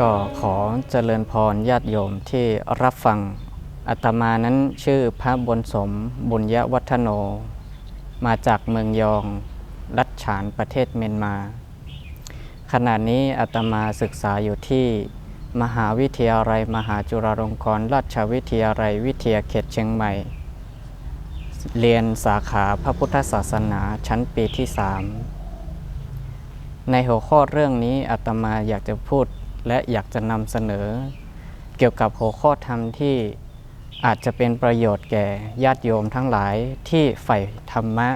ก็ขอเจริญพรญาติโยมที่รับฟังอาตมานั้นชื่อพระบนสมบุญยวัฒโน มาจากเมืองยอง รัฐฉานประเทศเมียนมา ขณะนี้อาตมาศึกษาอยู่ที่มหาวิทยาลัย มหาจุฬาลงกรณราชวิทยาลัยวิทยาเขตเชียงใหม่ เรียนสาขาพระพุทธศาสนาชั้นปีที่3ในหัวข้อเรื่องนี้อาตมาอยากจะพูด และอยากจะนำเสนอ เกี่ยวกับหัวข้อธรรมที่อาจจะเป็นประโยชน์แก่ญาติโยมทั้งหลายที่ใฝ่ธรรมะ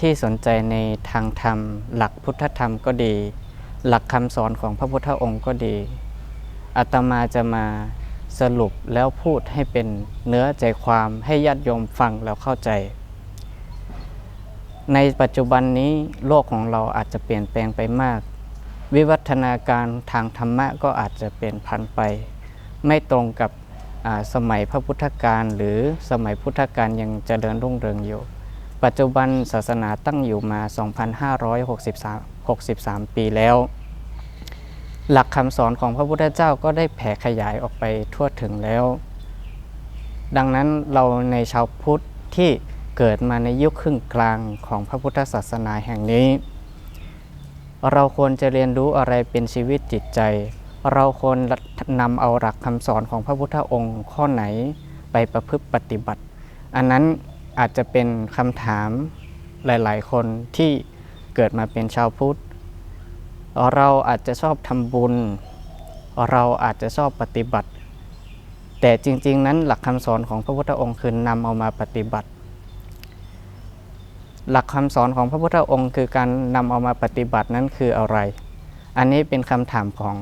ที่สนใจในทางธรรม หลักพุทธธรรมก็ดี หลักคำสอนของพระพุทธองค์ก็ดีอาตมาจะมาสรุปแล้วพูดให้เป็นเนื้อใจความให้ญาติโยมฟังแล้วเข้าใจ ในปัจจุบันนี้โลกของเราอาจจะเปลี่ยนแปลงไปมาก วิวัฒนาการทางธรรมะก็อาจจะเปลี่ยนพันไป ไม่ตรงกับสมัยพระพุทธการหรือสมัยพุทธการยังเจริญรุ่งเรืองอยู่ ปัจจุบันศาสนาตั้งอยู่มา 2,563 63 ปีแล้ว หลักคำสอนของพระพุทธเจ้าก็ได้แผ่ขยายออกไปทั่วถึงแล้ว ดังนั้นเราในชาวพุทธที่เกิดมาในยุคครึ่งกลางของพระพุทธศาสนาแห่งนี้ เราควรจะเรียนรู้อะไรเป็นชีวิตจิตใจ เราควรนำเอาหลักคำสอนของพระพุทธองค์ข้อไหนไปประพฤติปฏิบัติ อันนั้นอาจจะเป็นคำถามหลาย ๆ คนที่เกิดมาเป็นชาวพุทธ เราอาจจะชอบทำบุญ เราอาจจะชอบปฏิบัติ แต่จริง ๆ นั้นหลักคำสอนของพระพุทธองค์คือนำเอามาปฏิบัติ หลักคำสอนของพระพุทธองค์คือการนำเอามาปฏิบัตินั้นคืออะไร อันนี้เป็นคำถามของ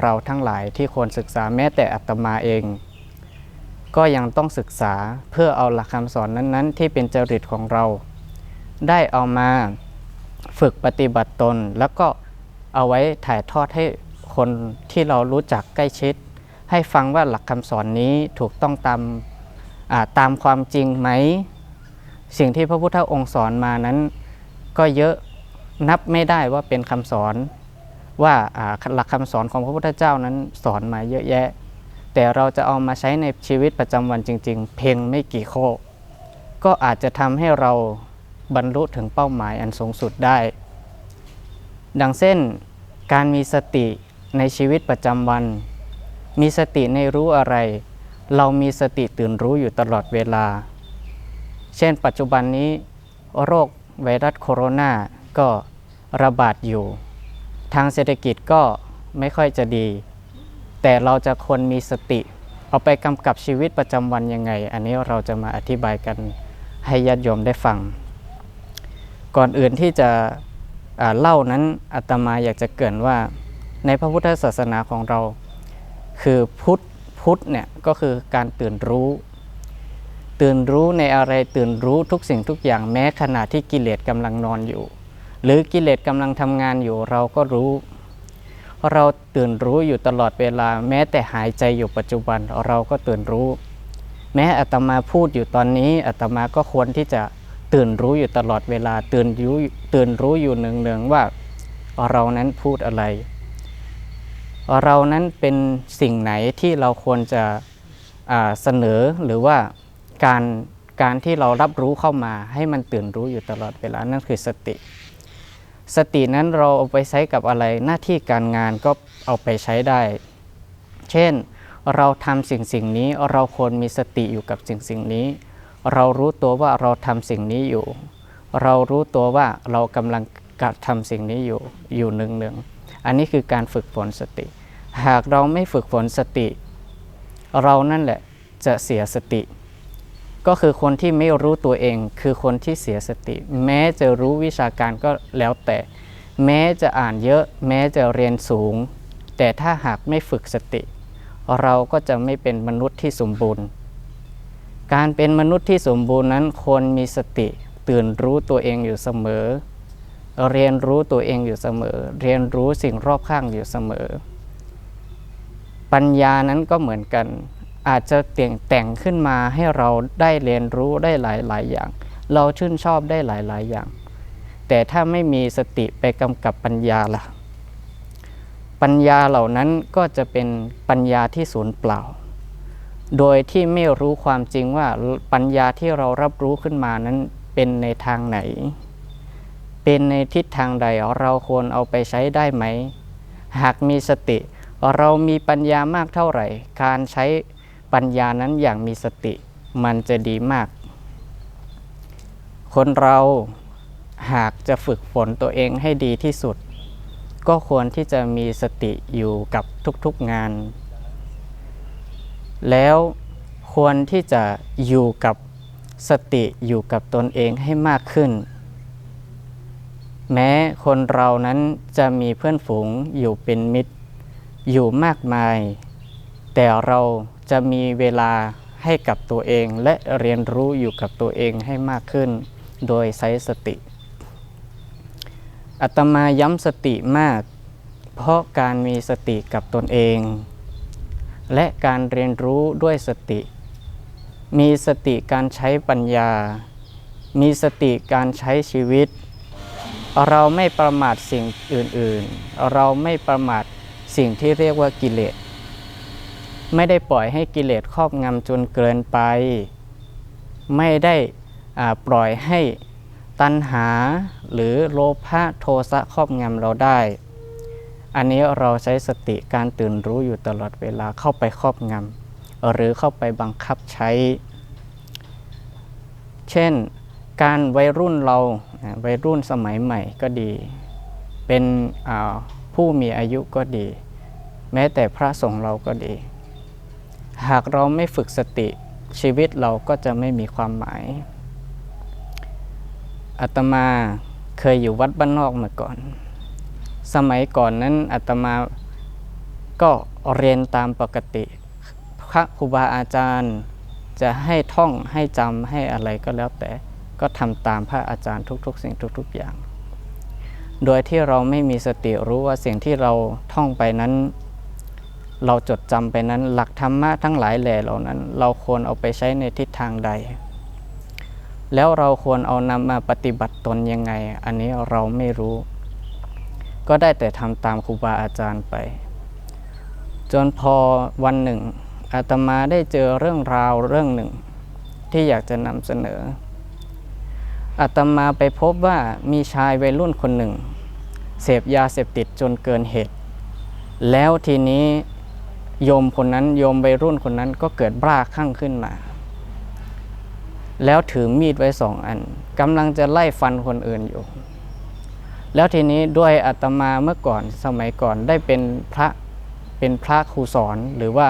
เราทั้งหลายที่ควรศึกษาแม้แต่อัตมาเอง ก็ยังต้องศึกษาเพื่อเอาหลักคำสอนนั้นๆ ที่เป็นจริตของเรา ได้เอามาฝึกปฏิบัติตน แล้วก็เอาไว้ถ่ายทอดให้คนที่เรารู้จักใกล้ชิด ให้ฟังว่าหลักคำสอนนี้ถูกต้องตามตามความจริงไหม สิ่งที่พระพุทธองค์สอนมานั้น ก็เยอะนับไม่ได้ว่าเป็นคำสอนว่าหลักคำสอนของพระพุทธเจ้านั้นสอนมาเยอะแยะ แต่เราจะเอามาใช้ในชีวิตประจำวันจริง ๆ เพียงไม่กี่ข้อก็อาจจะทำให้เราบรรลุถึงเป้าหมายอันสูงสุดได้ ดังเช่นการมีสติในชีวิตประจำวัน มีสติในรู้อะไร เรามีสติตื่นรู้อยู่ตลอดเวลา เช่นปัจจุบันนี้โรคไวรัสโคโรนาก็ระบาดอยู่ ทางเศรษฐกิจก็ไม่ค่อยจะดี แต่เราจะควรมีสติ เอาไปกำกับชีวิตประจำวันยังไง อันนี้เราจะมาอธิบายกันให้ญาติโยมได้ฟัง ก่อนอื่นที่จะเล่านั้นอาตมาอยากจะเกรินว่า ในพระพุทธศาสนาของเรา คือพุทธพุทธเนี่ยก็คือการตื่นรู้ ตื่นรู้ในอะไรตื่นรู้ทุกสิ่งทุกอย่างแม้ขณะที่กิเลสกำลังนอนอยู่ หรือกิเลสกำลังทำงานอยู่เราก็รู้ เราตื่นรู้อยู่ตลอดเวลา แม้แต่หายใจอยู่ปัจจุบันเราก็ตื่นรู้ แม้อาตมาพูดอยู่ตอนนี้อาตมาก็ควรที่จะตื่นรู้อยู่ตลอดเวลาตื่นรู้ตื่นรู้อยู่เนืองๆว่า เรานั้นพูดอะไร เรานั้นเป็นสิ่งไหนที่เราควรจะเสนอหรือว่า การการที่เรารับรู้เข้ามาให้มันตื่นรู้อยู่ตลอดเวลานั่นคือสติ สตินั้นเราเอาไปใช้กับอะไรหน้าที่การงานก็เอาไปใช้ได้ เช่นเราทำสิ่งสิ่งนี้เราควรมีสติอยู่กับสิ่งสิ่งนี้ เรารู้ตัวว่าเราทำสิ่งนี้อยู่ เรารู้ตัวว่าเรากำลังกระทำสิ่งนี้อยู่อยู่หนึ่งหนึ่งอันนี้คือการฝึกฝนสติ หากเราไม่ฝึกฝนสติ เรานั่นแหละจะเสียสติ ก็คือคนที่ไม่รู้ตัวเอง คือคนที่เสียสติ แม้จะรู้วิชาการก็แล้วแต่ แม้จะอ่านเยอะ แม้จะเรียนสูง แต่ถ้าหากไม่ฝึกสติ เราก็จะไม่เป็นมนุษย์ที่สมบูรณ์ การเป็นมนุษย์ที่สมบูรณ์นั้นควรมีสติตื่นรู้ตัวเองอยู่เสมอ เรียนรู้ตัวเองอยู่เสมอ เรียนรู้สิ่งรอบข้างอยู่เสมอ ปัญญานั้นก็เหมือนกัน อาจจะแต่งแต่งขึ้นมาให้เราได้เรียนรู้ได้หลาย ๆ อย่าง เราชื่นชอบได้หลาย ๆ อย่าง แต่ถ้าไม่มีสติไปกำกับปัญญาล่ะ ปัญญาเหล่านั้นก็จะเป็นปัญญาที่สูญเปล่า โดยที่ไม่รู้ความจริงว่าปัญญาที่เรารับรู้ขึ้นมานั้นเป็นในทางไหน เป็นในทิศทางใดเราควรเอาไปใช้ได้ไหม หากมีสติ เรามีปัญญามากเท่าไหร่ การใช้ ปัญญานั้นอย่างมีสติมันจะดีมาก คนเราหากจะฝึกฝนตัวเองให้ดีที่สุด ก็ควรที่จะมีสติอยู่กับทุกๆงาน แล้วควรที่จะอยู่กับสติอยู่กับตนเองให้มากขึ้น แม้คนเรานั้นจะมีเพื่อนฝูงอยู่เป็นมิตร อยู่มากมาย แต่เรา จะมีเวลาให้กับตัวเอง และเรียนรู้อยู่กับตัวเองให้มากขึ้น โดยใช้สติอาตมาย้ำสติมาก เพราะการมีสติกับตนเอง และการเรียนรู้ด้วยสติ มีสติการใช้ปัญญา มีสติการใช้ชีวิต เราไม่ประมาทสิ่งอื่นๆ เราไม่ประมาทสิ่งที่เรียกว่ากิเลส ไม่ได้ปล่อยให้กิเลสครอบงำจนเกินไป ไม่ได้ปล่อยให้ตัณหาหรือโลภะโทสะครอบงำเราได้ อันนี้เราใช้สติการตื่นรู้อยู่ตลอดเวลาเข้าไปครอบงำหรือเข้าไปบังคับใช้ เช่น การวัยรุ่นเราวัยรุ่นสมัยใหม่ก็ดี เป็นผู้มีอายุก็ดี แม้แต่พระสงฆ์เราก็ดี หากเราไม่ฝึกสติชีวิตเราก็จะไม่มีความหมายอาตมาเคยอยู่วัดบ้านนอกมาก่อน สมัยก่อนนั้นอาตมาก็เรียนตามปกติ พระครูบาอาจารย์จะให้ท่องให้จำให้อะไรก็แล้วแต่ก็ทำตามพระอาจารย์ทุก ๆ สิ่งทุก ๆอย่าง โดยที่เราไม่มีสติรู้ว่าสิ่งที่เราท่องไปนั้น เราจดจำไปนั้น หลักธรรมะทั้งหลายแหล่เหล่านั้น เราควรเอาไปใช้ในทิศทางใด แล้วเราควรเอานำมาปฏิบัติตนยังไง อันนี้เราไม่รู้ ก็ได้แต่ทำตามครูบาอาจารย์ไป จนพอวันหนึ่งอาตมาได้เจอเรื่องราวเรื่องหนึ่ง ที่อยากจะนำเสนออาตมาไปพบว่ามีชายวัยรุ่นคนหนึ่ง เสพยาเสพติดจนเกินเหตุ แล้วทีนี้ โยมคนนั้นโยมวัยรุ่นคนนั้นก็เกิดบ้าคลั่งขึ้นมา แล้วถือมีดไว้สองอันกำลังจะไล่ฟันคนอื่นอยู่ แล้วทีนี้ด้วยอาตมาเมื่อก่อนสมัยก่อนได้เป็นพระเป็นพระครูสอนหรือว่า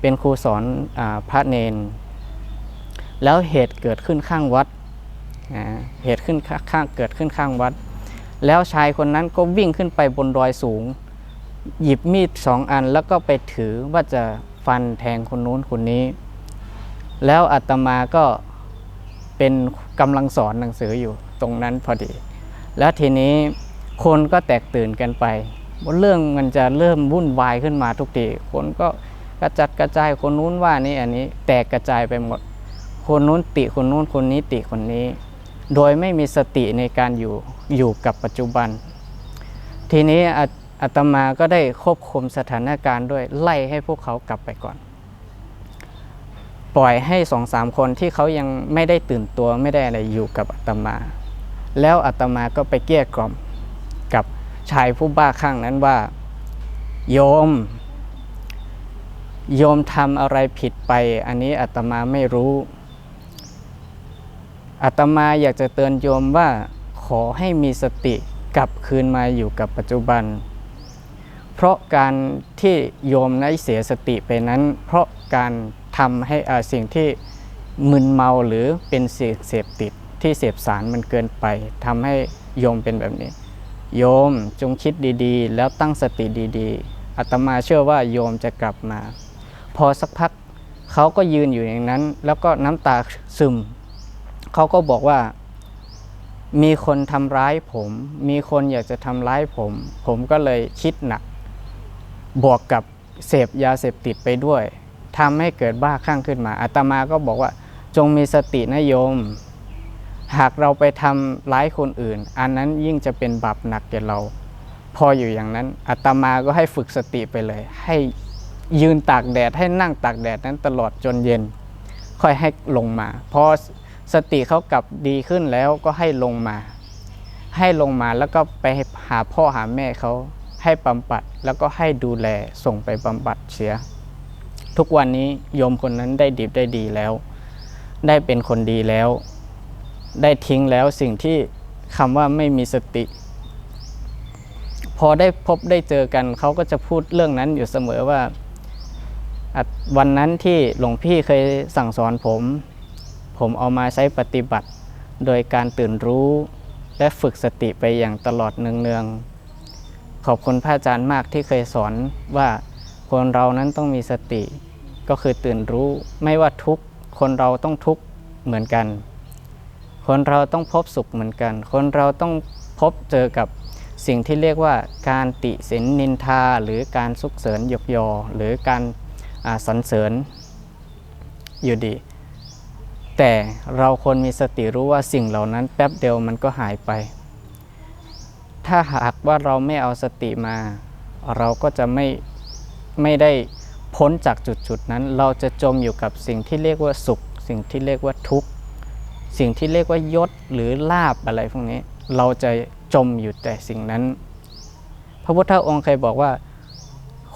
เป็นครูสอนอพระเนน แล้วเหตุเกิดขึ้นข้างวัดเหตุขึ้นข้างเกิดขึ้นข้างวัด แล้วชายคนนั้นก็วิ่งขึ้นไปบนดอยสูง หยิบมีดสองอันแล้วก็ไปถือว่าจะฟันแทงคนนู้นคนนี้ แล้วอาตมาก็เป็นกำลังสอนหนังสืออยู่ตรงนั้นพอดี แล้วทีนี้คนก็แตกตื่นกันไปเรื่องมันจะเริ่มวุ่นวายขึ้นมาทุกทีคนก็กระจัดกระจายคนนู้นว่านี่อันนี้แตกกระจายไปหมด คนนู้นติคนนู้นคนนี้ติคนนี้ โดยไม่มีสติในการอยู่อยู่กับปัจจุบัน ทีนี้ อาตมาก็ได้ควบคุมสถานการณ์ด้วยไล่ให้พวกเขากลับไปก่อน ปล่อยให้สองสามคนที่เขายังไม่ได้ตื่นตัวไม่ได้อะไรอยู่กับอาตมา แล้วอาตมาก็ไปเกลี้ยกล่อมกับชายผู้บ้าคลั่งนั้นว่า โยม โยมทำอะไรผิดไป อันนี้อาตมาไม่รู้อาตมาอยากจะเตือนโยมว่าขอให้มีสติกลับคืนมาอยู่กับปัจจุบัน เพราะการที่โยมได้เสียสติไปนั้น เพราะการทำให้สิ่งที่มึนเมาหรือเป็นสิ่งเสพติดที่เสพสารมันเกินไปทำให้โยมเป็นแบบนี้ โยมจงคิดดีๆ แล้วตั้งสติดีๆอาตมาเชื่อว่าโยมจะกลับมา พอสักพักเขาก็ยืนอยู่อย่างนั้น แล้วก็น้ำตาซึมเขาก็บอกว่ามีคนทำร้ายผม มีคนอยากจะทำร้ายผม ผมก็เลยคิดหนัก บวกกับเสพยาเสพติดไปด้วยทำให้เกิดบ้าคลั่งขึ้นมาอาตมาก็บอกว่าจงมีสตินะโยม หากเราไปทำร้ายคนอื่น อันนั้นยิ่งจะเป็นบาปหนักแก่เราพพออยู่อย่างนั้นอาตมาก็ให้ฝึกสติไปเลย ให้ยืนตากแดดให้นั่งตากแดดนั้นตลอดจนเย็น ค่อยให้ลงมาพอสติเขากลับดีขึ้นแล้วก็ให้ลงมา ให้ลงมาแล้วก็ไปหาพ่อหาแม่เขา ให้บำบัดแล้วก็ให้ดูแลส่งไปบำบัดเสีย ทุกวันนี้โยมคนนั้นได้ดีได้ดีแล้ว ได้เป็นคนดีแล้ว ได้ทิ้งแล้วสิ่งที่คำว่าไม่มีสติ พอได้พบได้เจอกันเขาก็จะพูดเรื่องนั้นอยู่เสมอว่าวันนั้นที่หลวงพี่เคยสั่งสอนผม ผมเอามาใช้ปฏิบัติ โดยการตื่นรู้และฝึกสติไปอย่างตลอดเนืองๆ ขอบคุณพระอาจารย์มากที่เคยสอนว่าคนเรานั้นต้องมีสติ ก็คือตื่นรู้ไม่ว่าทุกคนเราต้องทุกเหมือนกัน คนเราต้องพบสุขเหมือนกัน คนเราต้องพบเจอกับสิ่งที่เรียกว่าการติสินนินทาหรือการสุกเสริญหยกยอ หรือการสรรเสริญอยู่ดี แต่เราควรมีสติรู้ว่าสิ่งเหล่านั้นแป๊บเดียวมันก็หายไป ถ้าหากว่าเราไม่เอาสติมา เราก็จะไม่ไม่ได้พ้นจากจุดจุดๆนั้น เราจะจมอยู่กับสิ่งที่เรียกว่าสุข สิ่งที่เรียกว่าทุกข์สิ่งที่เรียกว่ายศหรือลาบอะไรพวกนี้ เราจะจมอยู่แต่สิ่งนั้น พระพุทธองค์เคยบอกว่า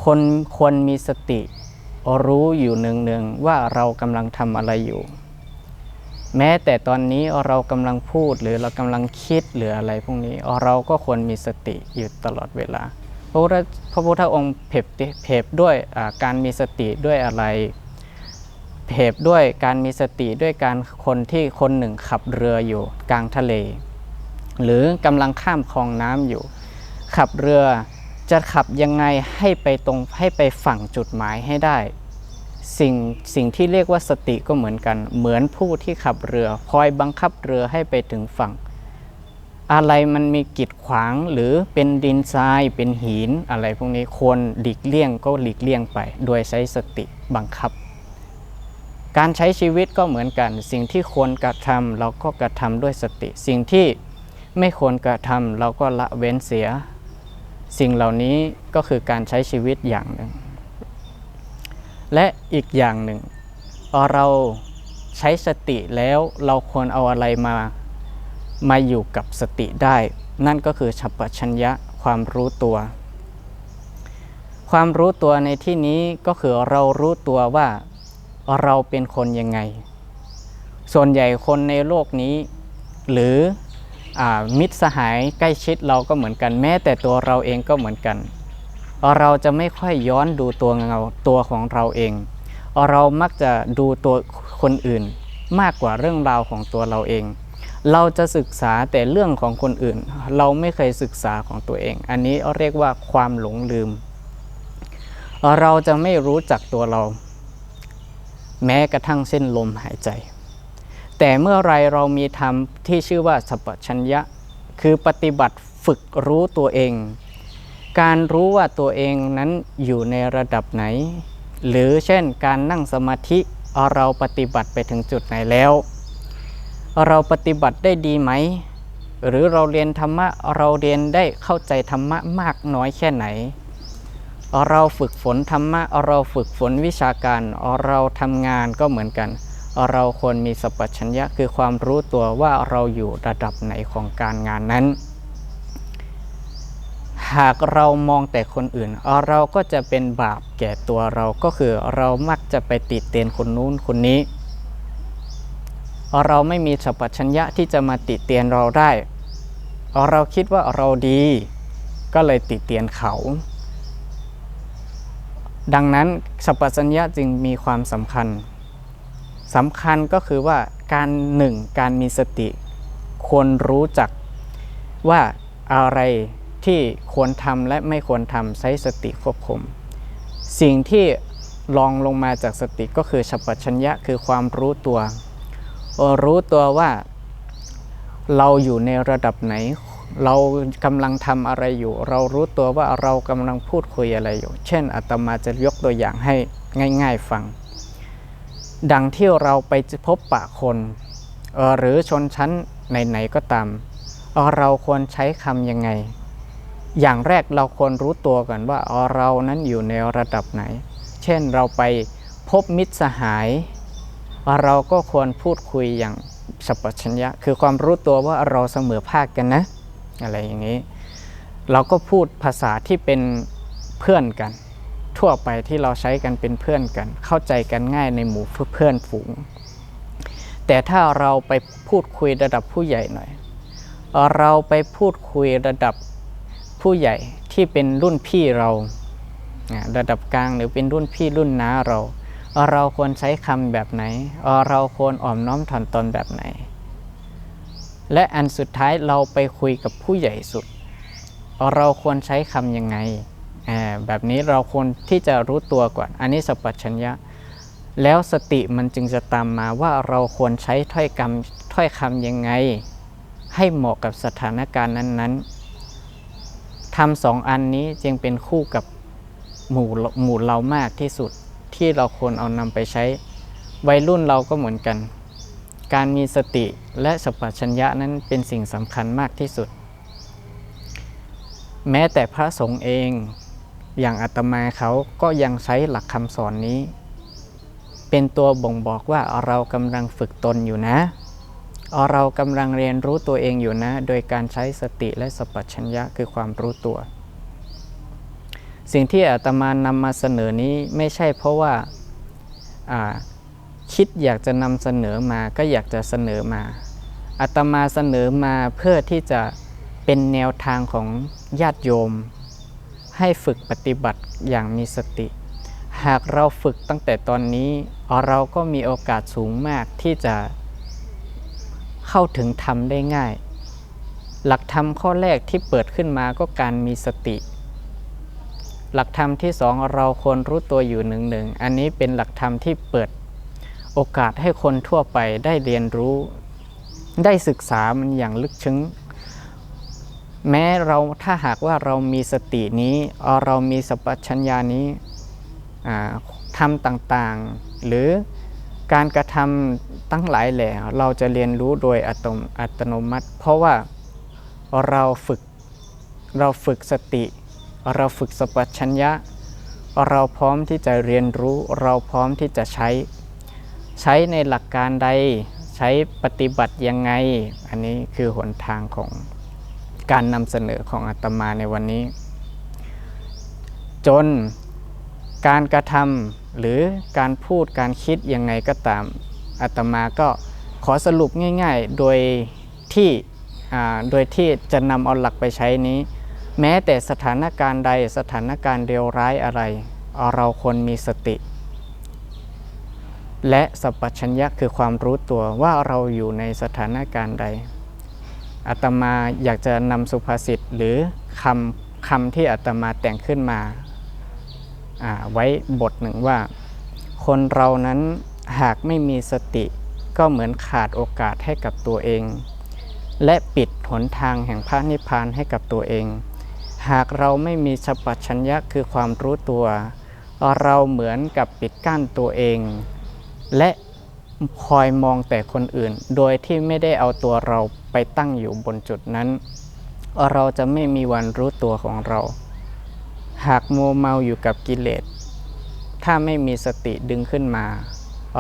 คนควรมีสติรู้อยู่เนืองๆว่าเรากำลังทำอะไรอยู่ แม้แต่ตอนนี้เรากำลังพูดหรือเรากำลังคิดหรืออะไรพวกนี้เราก็ควรมีสติอยู่ตลอดเวลา พระพุทธพระพุทธองค์เพ็บเพ็บด้วยการมีสติด้วยอะไรเพ็บด้วยการมีสติด้วยการคนที่คนหนึ่งขับเรืออยู่กลางทะเล หรือกำลังข้ามคลองน้ำอยู่ ขับเรือจะขับยังไงให้ไปตรงให้ไปฝั่งจุดหมายให้ได้ สิ่งสิ่งที่เรียกว่าสติก็เหมือนกัน เหมือนผู้ที่ขับเรือ คอยบังคับเรือให้ไปถึงฝั่ง อะไรมันมีกีดขวางหรือเป็นดินทรายเป็นหินอะไรพวกนี้ควรหลีกเลี่ยงก็หลีกเลี่ยงไป โดยใช้สติบังคับ การใช้ชีวิตก็เหมือนกัน สิ่งที่ควรกระทำเราก็กระทำด้วยสติ สิ่งที่ไม่ควรกระทำเราก็ละเว้นเสีย สิ่งเหล่านี้ก็คือการใช้ชีวิตอย่างหนึ่ง และอีกอย่างหนึ่ง เราใช้สติแล้วเราควรเอาอะไรมามาอยู่กับสติได้ นั่นก็คือฉัปชัญญะความรู้ตัว ความรู้ตัวในที่นี้ก็คือเรารู้ตัวว่าเราเป็นคนยังไง ส่วนใหญ่คนในโลกนี้ หรืออมิตรสหายใกล้ชิดเราก็เหมือนกันแม้แต่ตัวเราเองก็เหมือนกัน เราจะไม่ค่อยย้อนดูตัวเงาตัวของเราเอง เรามักจะดูตัวคนอื่นมากกว่าเรื่องราวของตัวเราเอง เราจะศึกษาแต่เรื่องของคนอื่น เราไม่เคยศึกษาของตัวเอง อันนี้เรียกว่าความหลงลืม เราจะไม่รู้จักตัวเรา แม้กระทั่งเส้นลมหายใจ แต่เมื่อไรเรามีธรรมที่ชื่อว่าสัพชัญญะ คือปฏิบัติฝึกรู้ตัวเอง การรู้ว่าตัวเองนั้นอยู่ในระดับไหน หรือเช่นการนั่งสมาธิเราปฏิบัติไปถึงจุดไหนแล้ว เราปฏิบัติได้ดีไหม หรือเราเรียนธรรมะเราเรียนได้เข้าใจธรรมะมากน้อยแค่ไหน เราฝึกฝนธรรมะเราฝึกฝนวิชาการเราทำงานก็เหมือนกัน เราควรมีสัพพัญญะคือความรู้ตัวว่าเราอยู่ระดับไหนของการงานนั้น หากเรามองแต่คนอื่น เราก็จะเป็นบาปแก่ตัวเราก็คือเรามักจะไปติดเตียนคนนู้นคนนี้ เราไม่มีสัพพัญญะที่จะมาติดเตียนเราได้ เราคิดว่าเราดี ก็เลยติดเตียนเขา ดังนั้นสัพพัญญะจึงมีความสำคัญสำคัญก็คือว่าการหนึ่งการมีสติควรรู้จักว่าอะไร ที่ควรทำและไม่ควรทำใช้สติควบคุม สิ่งที่รองลงมาจากสติก็คือฉัพชัญญะคือความรู้ตัว รู้ตัวว่าเราอยู่ในระดับไหน เรากำลังทำอะไรอยู่ เรารู้ตัวว่าเรากำลังพูดคุยอะไรอยู่ เช่นอาตมาจะยกตัวอย่างให้ง่าย ๆฟัง ดังที่เราไปพบปะคนหรือชนชั้นไหนๆก็ตาม เราควรใช้คำยังไง อย่างแรกเราควรรู้ตัวก่อนว่าเรานั้นอยู่ในระดับไหน เช่นเราไปพบมิตรสหาย เราก็ควรพูดคุยอย่างสัพพัญญะ คือความรู้ตัวว่าเราเสมอภาคกันนะ อะไรอย่างนี้ เราก็พูดภาษาที่เป็นเพื่อนกัน ทั่วไปที่เราใช้กันเป็นเพื่อนกัน เข้าใจกันง่ายในหมู่เพื่อนฝูง แต่ถ้าเราไปพูดคุยระดับผู้ใหญ่หน่อย เราไปพูดคุยระดับ ผู้ใหญ่ที่เป็นรุ่นพี่เราระดับกลางหรือเป็นรุ่นพี่รุ่นน้าเรา เราควรใช้คำแบบไหน เราควรอ่อมน้อมถ่อมตนแบบไหน และอันสุดท้ายเราไปคุยกับผู้ใหญ่สุด เราควรใช้คำยังไง แบบนี้เราควรที่จะรู้ตัวก่อน อันนี้สัพพัญญะ แล้วสติมันจึงจะตามมาว่าเราควรใช้ถ้อยคำถ้อยคำยังไง ให้เหมาะกับสถานการณ์นั้น ๆ ทำสองอันนี้จึงเป็นคู่กับหมู่หมู่เรามากที่สุดที่เราควรเอานำไปใช้ วัยรุ่นเราก็เหมือนกัน การมีสติและสัพพัญญะนั้นเป็นสิ่งสำคัญมากที่สุด แม้แต่พระสงฆ์เองอย่างอาตมาเขาก็ยังใช้หลักคำสอนนี้ เป็นตัวบ่งบอกว่าเรากำลังฝึกตนอยู่นะ เรากำลังเรียนรู้ตัวเองอยู่นะ โดยการใช้สติและสัพพัญญะคือความรู้ตัว สิ่งที่อาตมานำมาเสนอนี้ไม่ใช่เพราะว่าอ่าคิดอยากจะนำเสนอมาก็อยากจะเสนอมาอาตมาเสนอมาเพื่อที่จะเป็นแนวทางของญาติโยม ให้ฝึกปฏิบัติอย่างมีสติ หากเราฝึกตั้งแต่ตอนนี้ เราก็มีโอกาสสูงมากที่จะ เข้าถึงธรรมได้ง่าย หลักธรรมข้อแรกที่เปิดขึ้นมาก็การมีสติ หลักธรรมที่สองเราควรรู้ตัวอยู่หนึ่งหนึ่งอันนี้เป็นหลักธรรมที่เปิดโอกาสให้คนทั่วไปได้เรียนรู้ ได้ศึกษามันอย่างลึกซึ้งแม้เราถ้าหากว่าเรามีสตินี้เรามีสัพพัญญานี้ทำต่างๆ หรือ การกระทำตั้งหลายแหล่เราจะเรียนรู้โดยอัตโนอัตโนมัติ เพราะว่าเราฝึกเราฝึกสติ เราฝึกสัพพัญญะ เราพร้อมที่จะเรียนรู้ เราพร้อมที่จะใช้ ใช้ในหลักการใด ใช้ปฏิบัติยังไง อันนี้คือหนทางของการนำเสนอของอาตมาในวันนี้ จนการกระทำ หรือการพูดการคิดยังไงก็ตามอาตมาก็ขอสรุปง่าย ๆ โดยที่โดยที่จะนำเอาหลักไปใช้นี้ แม้แต่สถานการณ์ใดสถานการณ์เดียวร้ายอะไร เราควรมีสติ และสัพพัญญะคือความรู้ตัวว่าเราอยู่ในสถานการณ์ใดอาตมาอยากจะนำสุภาษิตหรือคำคำที่อาตมาแต่งขึ้นมา ไว้บทหนึ่งว่า คนเรานั้นหากไม่มีสติก็เหมือนขาดโอกาสให้กับตัวเอง และปิดหนทางแห่งพระนิพพานให้กับตัวเอง หากเราไม่มีสัพพัญญะคือความรู้ตัว เราเหมือนกับปิดกั้นตัวเอง และคอยมองแต่คนอื่น โดยที่ไม่ได้เอาตัวเราไปตั้งอยู่บนจุดนั้น เราจะไม่มีวันรู้ตัวของเรา หากโมเมาอยู่กับกิเลส ถ้าไม่มีสติดึงขึ้นมา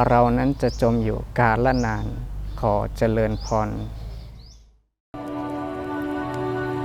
เรานั้นจะจมอยู่กาลนาน ขอเจริญพร